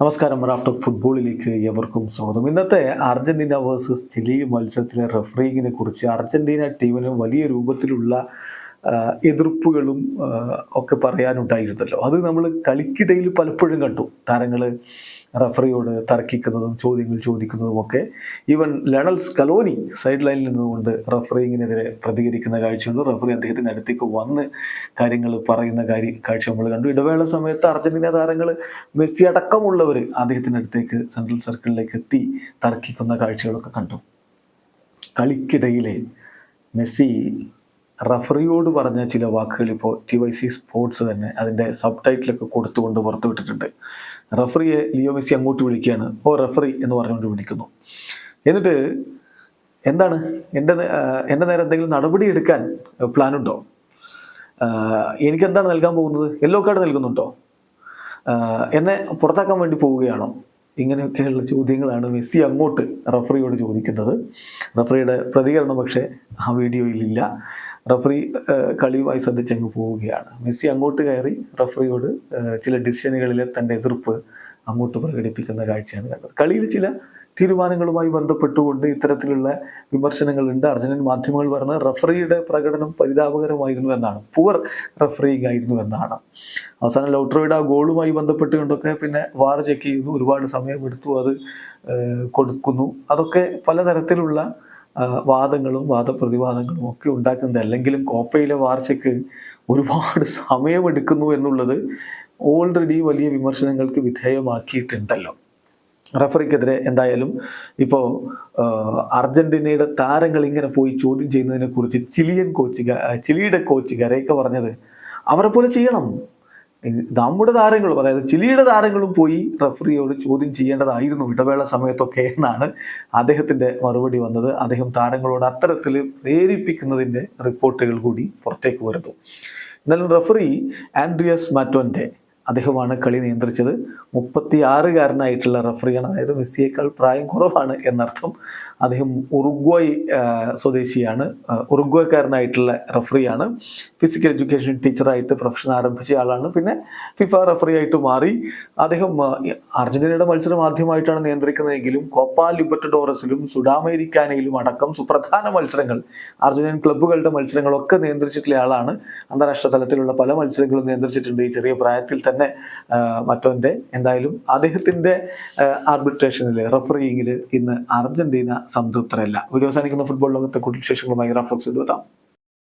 നമസ്കാരം റാഫ്റ്റോക്ക് ഫുട്ബോളിലേക്ക് എവർക്കും സ്വാഗതം. ഇന്നത്തെ അർജന്റീന വേഴ്സസ് ചിലി മത്സരത്തിലെ റഫറിങ്ങിനെ കുറിച്ച് അർജന്റീന ടീമിന് വലിയ രൂപത്തിലുള്ള എതിർപ്പുകളും ഒക്കെ പറയാനുണ്ടായിരുന്നല്ലോ. അത് നമ്മൾ കളിക്കിടയിൽ പലപ്പോഴും കണ്ടു. താരങ്ങൾ റഫറിയോട് തർക്കിക്കുന്നതും ചോദ്യങ്ങൾ ചോദിക്കുന്നതും ഒക്കെ ഈവൻ ലണൽ സ്കലോനി സൈഡ് ലൈനിൽ നിന്നുകൊണ്ട് റഫറിങ്ങിനെതിരെ പ്രതികരിക്കുന്ന കാഴ്ചയുണ്ട്. റഫറി അദ്ദേഹത്തിന്റെ അടുത്തേക്ക് വന്ന് കാര്യങ്ങൾ പറയുന്ന കാര്യ കാഴ്ച നമ്മൾ കണ്ടു. ഇടവേള സമയത്ത് അർജന്റീന താരങ്ങൾ മെസ്സി അടക്കമുള്ളവർ അദ്ദേഹത്തിന്റെ അടുത്തേക്ക് സെൻട്രൽ സർക്കിളിലേക്ക് എത്തി തർക്കിക്കുന്ന കാഴ്ചകളൊക്കെ കണ്ടു. കളിക്കിടയിലെ മെസ്സി റഫറിയോട് പറഞ്ഞ ചില വാക്കുകൾ ഇപ്പോൾ ടി വൈ സി സ്പോർട്സ് തന്നെ അതിന്റെ സബ് ടൈറ്റിലൊക്കെ കൊടുത്തുകൊണ്ട് പുറത്തുവിട്ടിട്ടുണ്ട്. റഫറിയെ ലിയോ മെസ്സി അങ്ങോട്ട് വിളിക്കുകയാണ്. ഓ റഫറി എന്ന് പറഞ്ഞുകൊണ്ട് വിളിക്കുന്നു. എന്നിട്ട് എന്താണ്? എന്റെ എന്റെ നേരെ എന്തെങ്കിലും നടപടി എടുക്കാൻ എനിക്ക് എന്താണ് നൽകാൻ പോകുന്നത്? യെല്ലോ കാർഡ് നൽകുന്നുണ്ടോ? എന്നെ പുറത്താക്കാൻ വേണ്ടി പോവുകയാണോ? ഇങ്ങനെയൊക്കെയുള്ള ചോദ്യങ്ങളാണ് മെസ്സി അങ്ങോട്ട് റഫറിയോട് ചോദിക്കുന്നത്. റഫറിയുടെ പ്രതികരണം പക്ഷേ ആ വീഡിയോയിലില്ല റഫറി കളിയുമായി ശ്രദ്ധിച്ചങ്ങ് പോവുകയാണ്. മെസ്സി അങ്ങോട്ട് കയറി റഫറിയോട് ചില ഡിസിഷനുകളിലെ തന്റെ എതിർപ്പ് അങ്ങോട്ട് പ്രകടിപ്പിക്കുന്ന കാഴ്ചയാണ് കണ്ടത്. കളിയിൽ ചില തീരുമാനങ്ങളുമായി ബന്ധപ്പെട്ടുകൊണ്ട് ഇത്തരത്തിലുള്ള വിമർശനങ്ങളുണ്ട്. അർജന്റീൻ മാധ്യമങ്ങൾ പറഞ്ഞത് റഫറിയുടെ പ്രകടനം പരിതാപകരമായിരുന്നു എന്നാണ്. പുവർ റഫറിങ് ആയിരുന്നു എന്നാണ്. അവസാനം ലൗട്രോയുടെ ആ ഗോളുമായി ബന്ധപ്പെട്ടുകൊണ്ടൊക്കെ പിന്നെ വാർ ചെക്ക് ചെയ്തു. ഒരുപാട് സമയമെടുത്തു. അത് കൊടുക്കുന്നു. അതൊക്കെ പലതരത്തിലുള്ള വാദങ്ങളും വാദപ്രതിവാദങ്ങളും ഒക്കെ ഉണ്ടാക്കുന്നത് അല്ലെങ്കിലും കോപ്പയിലെ വാർച്ചയ്ക്ക് ഒരുപാട് സമയമെടുക്കുന്നു എന്നുള്ളത് ഓൾറെഡി വലിയ വിമർശനങ്ങൾക്ക് വിധേയമാക്കിയിട്ടുണ്ടല്ലോ. റഫറിക്കെതിരെ എന്തായാലും ഇപ്പോൾ അർജന്റീനയുടെ താരങ്ങൾ ഇങ്ങനെ പോയി ചോദ്യം ചെയ്യുന്നതിനെ കുറിച്ച് ചിലിയൻ കോച്ച് ചിലിയുടെ കോച്ച് ഗരേക്ക പറഞ്ഞത് അവരെ പോലെ ചെയ്യണം. നമ്മുടെ താരങ്ങളും അതായത് ചിലിയുടെ താരങ്ങളും പോയി റഫറിയോട് ചോദ്യം ചെയ്യേണ്ടതായിരുന്നു ഇടവേള സമയത്തൊക്കെ എന്നാണ് അദ്ദേഹത്തിന്റെ മറുപടി വന്നത്. അദ്ദേഹം താരങ്ങളോട് അത്തരത്തിൽ പ്രേരിപ്പിക്കുന്നതിന്റെ റിപ്പോർട്ടുകൾ കൂടി പുറത്തേക്ക് വരുന്നു. എന്നാലും റഫറി ആൻഡ്രിയസ് മാറ്റോന്റെ അദ്ദേഹമാണ് കളി നിയന്ത്രിച്ചത്. മുപ്പത്തി ആറുകാരനായിട്ടുള്ള റഫറിയാണ്. അതായത് മെസ്സിയേക്കാൾ പ്രായം കുറവാണ് എന്നർത്ഥം അദ്ദേഹം ഉറുഗ്വായ് സ്വദേശിയാണ്. ഉറുഗ്വായക്കാരനായിട്ടുള്ള റഫറിയാണ്. ഫിസിക്കൽ എഡ്യൂക്കേഷൻ ടീച്ചറായിട്ട് പ്രൊഫഷൻ ആരംഭിച്ച ആളാണ്. പിന്നെ ഫിഫ റഫറി ആയിട്ട് മാറി. അദ്ദേഹം അർജന്റീനയുടെ മത്സരം ആദ്യമായിട്ടാണ് നിയന്ത്രിക്കുന്നതെങ്കിലും കോപ്പ ലിബർട്ടഡോറസിലും സുഡാമേരിക്കാനയിലും അടക്കം സുപ്രധാന മത്സരങ്ങൾ അർജന്റീൻ ക്ലബ്ബുകളുടെ മത്സരങ്ങളൊക്കെ നിയന്ത്രിച്ചിട്ടുള്ള ആളാണ്. അന്താരാഷ്ട്ര തലത്തിലുള്ള പല മത്സരങ്ങളും നിയന്ത്രിച്ചിട്ടുണ്ട്. ഈ ചെറിയ പ്രായത്തിൽ തന്നെ മറ്റോന്റെ എന്തായാലും അദ്ദേഹത്തിന്റെ ആർബിട്രേഷനിൽ റഫറിയിങ്ങിൽ ഇന്ന് അർജന്റീന സംതൃപ്തരല്ല വീഡിയോ അവസാനിക്കുന്ന ഫുട്ബോൾ ലോകത്തെ കൂടുതൽ വിശേഷങ്ങളുമായി റഫ്ലോക്സ് എത്താം